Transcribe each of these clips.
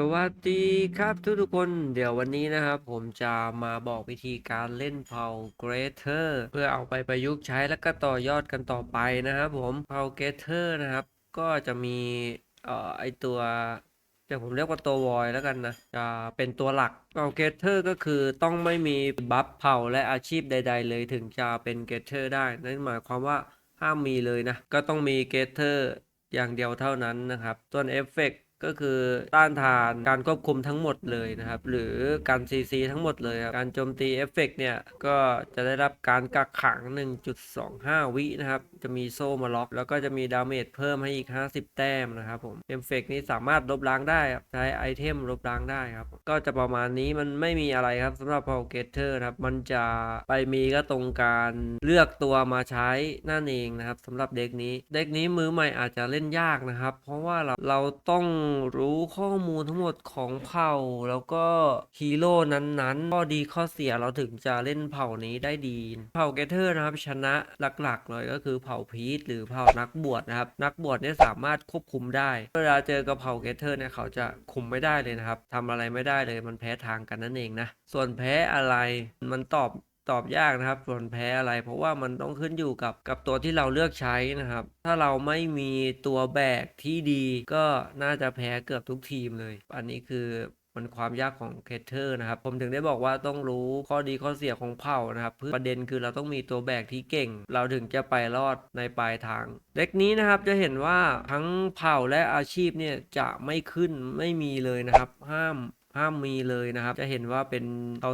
สวัสดีครับทุกทุกๆคนเดี๋ยววันนี้นะครับ ผมจะมาบอกวิธีการเล่นเผ่า Greater เพื่อเอาไปประยุกต์ใช้แล้วก็ต่อยอดกันต่อไปนะครับผมเผ่า Greater นะครับ ก็จะมีเอ่อไอตัวเดี๋ยวผมเรียกว่าตัววอยแล้วกันนะจะเป็นตัวหลักเผา Greater ก็คือต้องไม่มีบัฟเผาและอาชีพใด ๆ เลยถึงจะเป็น Greater ได้นั่นหมายความว่าห้ามมีเลยนะก็ต้องมี Greater อย่างเดียวเท่านั้นนะครับส่วนเอฟเฟกต์ ก็คือต้านทานการควบคุมทั้งหมดเลยนะครับ หรือการ CC ทั้งหมดเลยครับ การโจมตีเอฟเฟกต์เนี่ย ก็จะได้รับการกักขัง 1.25 วินะครับ จะมีโซ่มาล็อก แล้วก็จะมีดาเมจเพิ่มให้อีก 50 แต้มนะครับผมเอฟเฟกต์นี้สามารถลบล้างได้ครับใช้ไอเทมลบล้างได้ครับ ก็จะประมาณนี้มันไม่มีอะไรครับสำหรับ p o w g e t e r นะครับ มันจะไปมีก็ตรงการเลือกตัวมาใช้นั่นเองนะครับสำหรับเด็กนี้ เด็กนี้มือใหม่อาจจะเล่นยากนะครับ เพราะว่าเราเราต้องรู้ข้อมูลทั้งหมดของเผ่า แล้วก็ฮีโร่นั้นๆข้อดีข้อเสียเราถึงจะเล่นเผ่านี้ได้ดี เผ่าเกเทอร์นะครับชนะหลักๆเลยก็คือเผ่าพีทหรือเผ่านักบวชนะครับ นักบวชเนี่ยสามารถควบคุมได้ เวลาเจอกับเผ่าเกเทอร์เนี่ยเขาจะคุมไม่ได้เลยนะครับทำอะไรไม่ได้เลยมันแพ้ทางกันนั่นเองนะส่วนแพ้อะไรมันตอบ ตอบยากนะครับ ส่วนแพ้อะไร เพราะว่ามันต้องขึ้นอยู่กับกับตัวที่เราเลือกใช้นะครับ ถ้าเราไม่มีตัวแบกที่ดี ก็น่าจะแพ้เกือบทุกทีมเลย อันนี้คือมันความยากของเคเทอร์นะครับ ผมถึงได้บอกว่าต้องรู้ข้อดีข้อเสียของเผ่านะครับเพื่อประเด็นคือเราต้องมีตัวแบกที่เก่ง เราถึงจะไปรอดในปลายทาง เด็กนี้นะครับจะเห็นว่าทั้งเผ่าและอาชีพเนี่ยจะไม่ขึ้นไม่มีเลยนะครับ ห้าม ห้ามมีเลยนะครับ จะเห็นว่าเป็น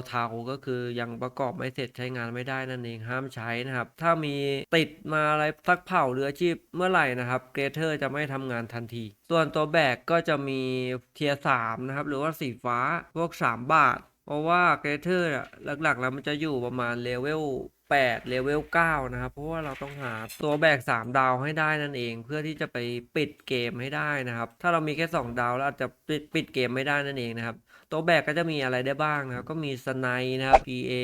เทาๆก็คือยังประกอบไม่เสร็จใช้งานไม่ได้นั่นเองห้ามใช้นะครับ ถ้ามีติดมาอะไรสักเผ่าหรืออาชีพเมื่อไหร่นะครับเกรเทอร์จะไม่ทำงานทันที ส่วนตัวแบกก็จะมีเทียสามนะครับหรือว่าสีฟ้าพวก 3 บาท เพราะว่าเกรเทอร์หลักๆ แล้วมันจะอยู่ประมาณเลเวล8เลเวล9นะครับ เพราะว่าเราต้องหาตัวแบก 3 ดาวให้ได้นั่นเอง เพื่อที่จะไปปิดเกมให้ได้นะครับ ถ้าเรามีแค่ 2 ดาวแล้วอาจจะปิดปิดเกมไม่ได้นั่นเองนะครับ ตัวแบกก็จะมีอะไรได้บ้างนะครับ ก็มีสไนนะครับ PA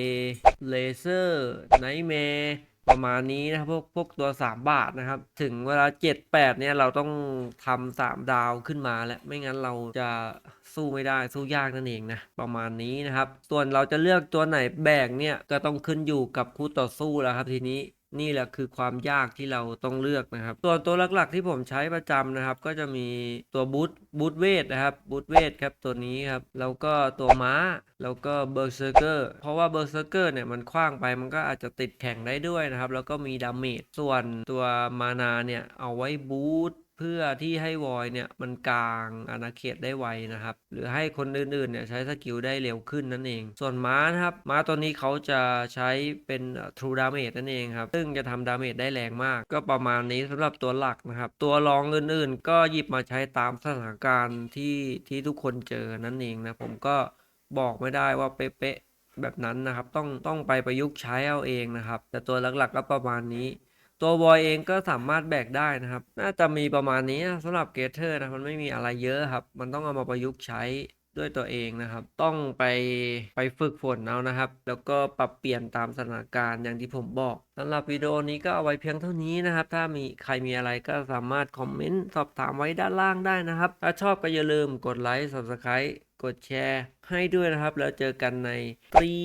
เลเซอร์ไนแมร์ ประมาณนี้นะพวกพวกตัว 3 บาทนะครับ ถึงเวลา 7 8 เนี่ยเราต้องทำ3ดาวขึ้นมาแล้วไม่งั้นเราจะสู้ไม่ได้สู้ยากนั่นเองนะประมาณนี้นะครับ ส่วนเราจะเลือกตัวไหนแบ่งเนี่ยก็ต้องขึ้นอยู่กับคู่ต่อสู้แล้วครับทีนี้ นี่แหละคือความยากที่เราต้องเลือกนะครับ ส่วนตัวหลักๆที่ผมใช้ประจำนะครับ ก็จะมีตัวบูทบูทเวทนะครับบูทเวทครับตัวนี้ครับแล้วก็ตัวม้าแล้วก็เบอร์เซอร์เกอร์เพราะว่าเบอร์เซอร์เกอร์เนี่ยมันคว้างไปมันก็อาจจะติดแข็งได้ด้วยนะครับ แล้วก็มีดาเมจส่วนตัวมานาเนี่ยเอาไว้บูท เพื่อที่ให้วอยเนี่ยมันกลางอาณาเขตได้ไวนะครับ หรือให้คนอื่นๆเนี่ยใช้สกิลได้เร็วขึ้นนั่นเอง ส่วนม้านะครับ ม้าตัวนี้เขาจะใช้เป็น True Damage นั่นเองครับ ซึ่งจะทำดาเมจได้แรงมาก ก็ประมาณนี้สำหรับตัวหลักนะครับ ตัวรองอื่นๆ ก็หยิบมาใช้ตามสถานการณ์ที่ที่ทุกคนเจอนั่นเองนะผมก็บอกไม่ได้ว่าเป๊ะแบบนั้นนะครับ ต้องต้องไปประยุกต์ใช้เอาเองนะครับ แต่ตัวหลักๆก็ประมาณนี้ ตัวบอยเองก็สามารถแบกได้นะครับ น่าจะมีประมาณนี้นะสำหรับเกเทอร์นะมันไม่มีอะไรเยอะครับ มันต้องเอามาประยุกต์ใช้ด้วยตัวเองนะครับ ต้องไปไปฝึกฝนเอานะครับ แล้วก็ปรับเปลี่ยนตามสถานการณ์อย่างที่ผมบอกสำหรับวิดีโอนี้ก็เอาไว้เพียงเท่านี้นะครับ ถ้ามีใครมีอะไรก็สามารถคอมเมนต์สอบถามไว้ด้านล่างได้นะครับ ถ้าชอบก็อย่าลืมกดไลค์ subscribe กดแชร์ให้ด้วยนะครับ แล้วเจอกันในสตรี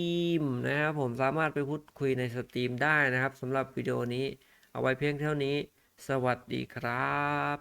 มนะครับ ผมสามารถไปพูดคุยในสตรีมได้นะครับสำหรับวิดีโอนี้ เอาไว้เพียงเท่านี้ สวัสดีครับ